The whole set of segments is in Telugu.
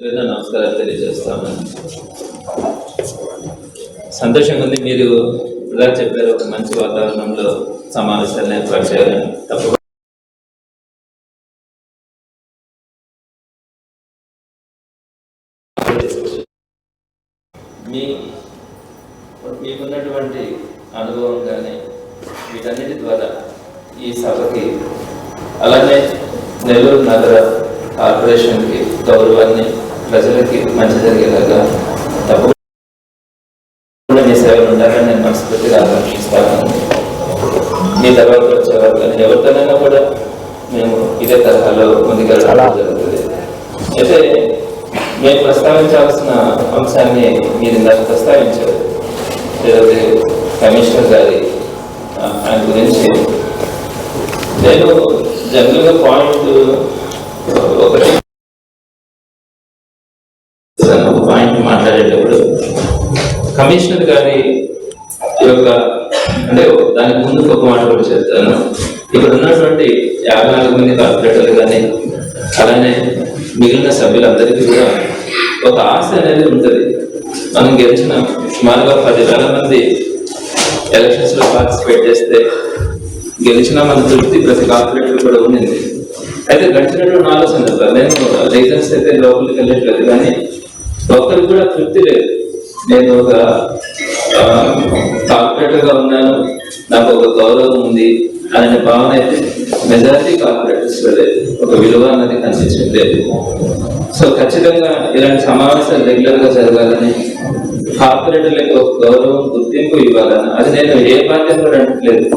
లేదా నమస్కారాలు తెలియజేస్తాను సంతోషంగా ఉంది మీరు ఇలా చెప్పారు ఒక మంచి వాతావరణంలో సమావేశాలను ఏర్పాటు చేయాలని. తప్పకుండా. మీ మీకున్నటువంటి అనుభవం కానీ వీటన్నిటి ద్వారా ఈ సభకి అలానే నెల్లూరు నగర కార్పొరేషన్కి గౌరవాన్ని ప్రజలకి మంచి జరిగేలాగా తప్పకుండా మీ సేవలు ఉండాలని నేను మనస్ఫూర్తిగా ఆకాంక్షిస్తాను. మీ తర్వాత వచ్చేవారు కానీ ఎవరితోనైనా కూడా మేము ఇదే తరహాలో ముందుకెళ్ళడం జరుగుతుంది. అయితే మేము ప్రస్తావించాల్సిన అంశాన్ని మీరు ఇందాక ప్రస్తావించారు. ఈరోజు కమిషనర్ గారి ఆయన గురించి నేను జనరల్గా పాయింట్ ఒకటి కమిషనర్ గారి యొక్క అంటే దానికి ముందు ఒక మాట కూడా చెప్తాను. ఇక్కడ ఉన్నటువంటి యాభై నాలుగు మంది కార్పొరేటర్లు కానీ అలానే మిగిలిన సభ్యులందరికీ కూడా ఒక ఆశ అనేది ఉంటుంది. మనం గెలిచిన సుమారుగా పదివేల మంది ఎలక్షన్స్లో పార్టిసిపేట్ చేస్తే గెలిచిన మన తృప్తి ప్రతి కార్పొరేటర్ కూడా ఉండింది అయితే గడిచినటువంటి నాలుగు సందర్భాలు నేను రీజన్స్ అయితే లోపలికి వెళ్ళట్లేదు కానీ ఒక్కరికి కూడా తృప్తి లేదు. నేను ఒక కార్పొరేటర్గా ఉన్నాను. నాకు ఒక గౌరవం ఉంది. అనే భావన అయితే మెజారిటీ కార్పొరేటర్స్ లేదు ఒక విలువ అన్నది కనిపించడం లేదు. సో ఖచ్చితంగా ఇలాంటి సమావేశాలు రెగ్యులర్గా జరగాలని కార్పొరేటర్లకు ఒక గౌరవం గుర్తింపు ఇవ్వాలని అది నేను ఏ పార్టీ కూడా అంటలేదు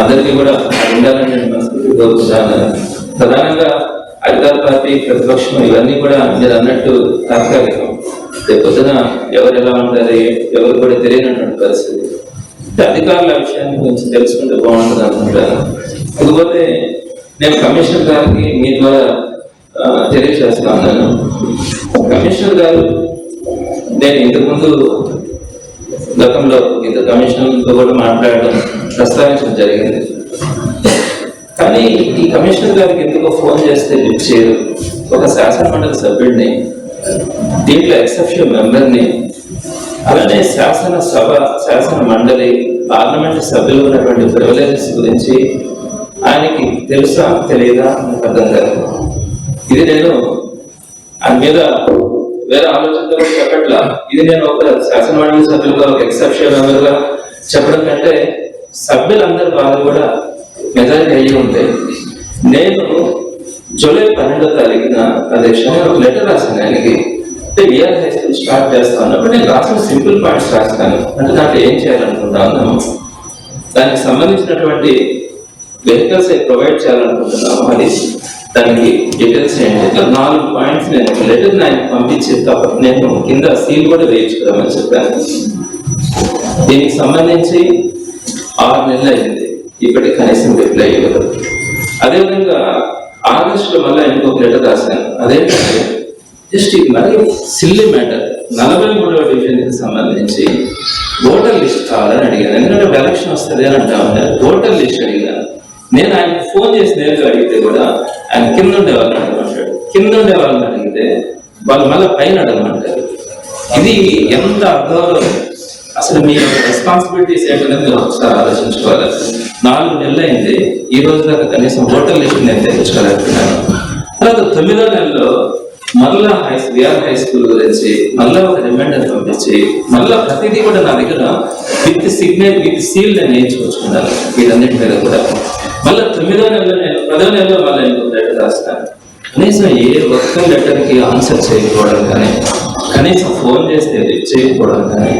అందరికీ కూడా ఉండాలని నేను మనస్ఫూర్తి కోరుతున్నాను ప్రధానంగా అధికార పార్టీ ప్రతిపక్షం ఇవన్నీ కూడా మీరు అన్నట్టు తాత్కాలికం రేపు పొద్దున ఎవరు ఎలా ఉంటారు ఎవరు కూడా తెలియనటువంటి పరిస్థితి. అంటే అధికారుల విషయాన్ని కొంచెం తెలుసుకుంటే బాగుంటుంది అనుకుంటాను ఇకపోతే నేను కమిషనర్ గారికి మీ ద్వారా ఆ, ఉన్నాను కమిషనర్ గారు నేను ఇంతకుముందు గతంలో ఇంత కమిషనర్లతో కూడా మాట్లాడడం ప్రస్తావించడం జరిగింది. కానీ ఈ కమిషనర్ గారికి ఎందుకో ఫోన్ చేస్తే లిఫ్ట్ చేయరు. ఒక శాసనమండలి సభ్యుడిని దీంట్లో ఎక్సెప్షన్ మెంబర్ని అలానే శాసన సభ శాసన మండలి పార్లమెంట్ సభ్యులు ఉన్నటువంటి ప్రివిలేజెస్ గురించి ఆయనకి తెలుసా తెలియదా నాకు అర్థం కాదు. ఇది నేను ఆయన మీద వేరే ఆలోచనతో చెప్పట్లా. ఇది నేను ఒక శాసన మండలి సభ్యులుగా ఒక ఎక్సెప్షన్ మెంబర్గా చెప్పడం కంటే సభ్యులందరి బాధ కూడా మెజారిటీ అయ్యి ఉంటాయి నేను జూలై పన్నెండో తారీఖున అధ్యక్ష ఒక లెటర్ రాశాను ఆయనకి. అంటే విఆర్ స్టార్ట్ చేస్తాను అప్పుడు నేను రాసిన సింపుల్ పాయింట్స్ రాస్తాను. అంటే దాంట్లో ఏం చేయాలనుకుంటున్నాను? దానికి సంబంధించినటువంటి వెహికల్స్ ప్రొవైడ్ చేయాలనుకుంటున్నాము అది దానికి డీటెయిల్స్ ఏంటి? నాలుగు పాయింట్స్ నేను లెటర్ ఆయన పంపించి తప్ప నేను కింద సీల్ కూడా వేయించుకోమని చెప్పాను. దీనికి సంబంధించి ఆరు నెలలు అయింది. ఇప్పటికి కనీసం రిప్లై ఇవ్వదు అదేవిధంగా ఆగస్టులో మళ్ళీ ఇంకొక లెటర్ రాశాను. అదేంటంటే జస్ట్ ఇది మరి సిల్లీ మ్యాటర్ నలభై మూడవ డివిజన్కి సంబంధించి ఓటర్ లిస్ట్ కావాలని అడిగాను. ఎందుకంటే ఒక ఎలక్షన్ వస్తుంది అని అంటా ఉన్నారు ఓటర్ లిస్ట్ అడిగాను. నేను ఆయన ఫోన్ చేసి నేరుగా అడిగితే కూడా ఆయన కింద ఉండే వాళ్ళని అడగమంటాడు. కింద ఉండే వాళ్ళని అడిగితే వాళ్ళు మళ్ళీ పైన అడగమంటారు. ఇది ఎంత అగౌరవం? అసలు మీ రెస్పాన్సిబిలిటీస్ ఏంటనేది మీరు ఒకసారి ఆలోచించుకోవాలి. నాలుగు నెలలు అయింది. ఈ రోజు దాకా కనీసం ఓటర్ లిస్ట్ నేను తెప్పించుకోలేకపోయినాను తర్వాత తొమ్మిదో నెలలో మళ్ళా హై విఆర్ హై స్కూల్ గురించి మళ్ళా ఒక రిమైండర్ పంపించి మళ్ళా ప్రతిదీ కూడా నా దగ్గర విత్ సిగ్నల్ విత్ సీల్ నేను వేయించుకొచ్చుకున్నాను వీటన్నిటి మీద కూడా. మళ్ళా తొమ్మిదో నెలలో నేను పదో నెలలో మళ్ళీ ఇంకొక లెటర్ రాస్తాను. కనీసం ఏ ఒక్క లెటర్కి ఆన్సర్ చేయకపోవడం కానీ కనీసం ఫోన్ చేస్తే చేయకపోవడం కానీ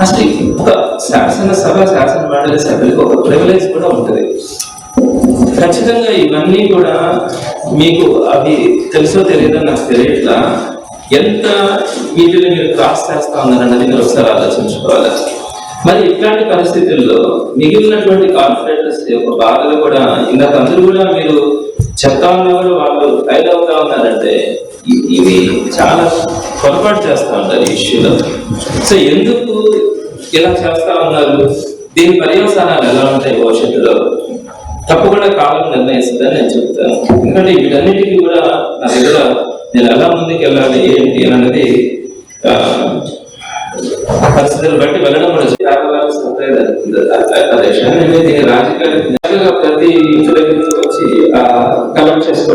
అసలు ఒక శాసనసభ శాసన మండలి సభ్యులకు ఒక ప్రివిలేజ్ కూడా ఉంటుంది. ఖచ్చితంగా ఇవన్నీ కూడా మీకు అవి తెలుసో తెలియదో నాకు తెలియట్లా. ఎంత వీటిని మీరు క్రాస్ చేస్తా ఉన్నారన్నది మీరు ఒకసారి ఆలోచించుకోవాలి. మరి ఇట్లాంటి పరిస్థితుల్లో మిగిలినటువంటి కార్పొరేటర్స్ యొక్క బాధలు కూడా ఇందాక అందరూ కూడా మీరు చెప్తా ఉన్నా కూడా వాళ్ళు ఫైల్ అవుతా ఉన్నారంటే ఇవి చాలా పొరపాటు చేస్తూ ఉంటారు ఈ ఇష్యూలో. సో ఎందుకు ఇలా చేస్తా ఉన్నారు? దీని పర్యవసానాలు ఎలా ఉంటాయి భవిష్యత్తులో? తప్పకుండా కాలం నిర్ణయిస్తుందని నేను చెప్తాను. ఎందుకంటే వీటన్నిటికీ కూడా నా దగ్గర నేను ఎలా ముందుకు వెళ్ళాలి ఏంటి అన్నది పరిస్థితులు బట్టి వెళ్ళడం కూడా జాతకాలు అనేది రాజకీయ ప్రతి ఇంటి వచ్చి కలెక్ట్ చేసుకోవడం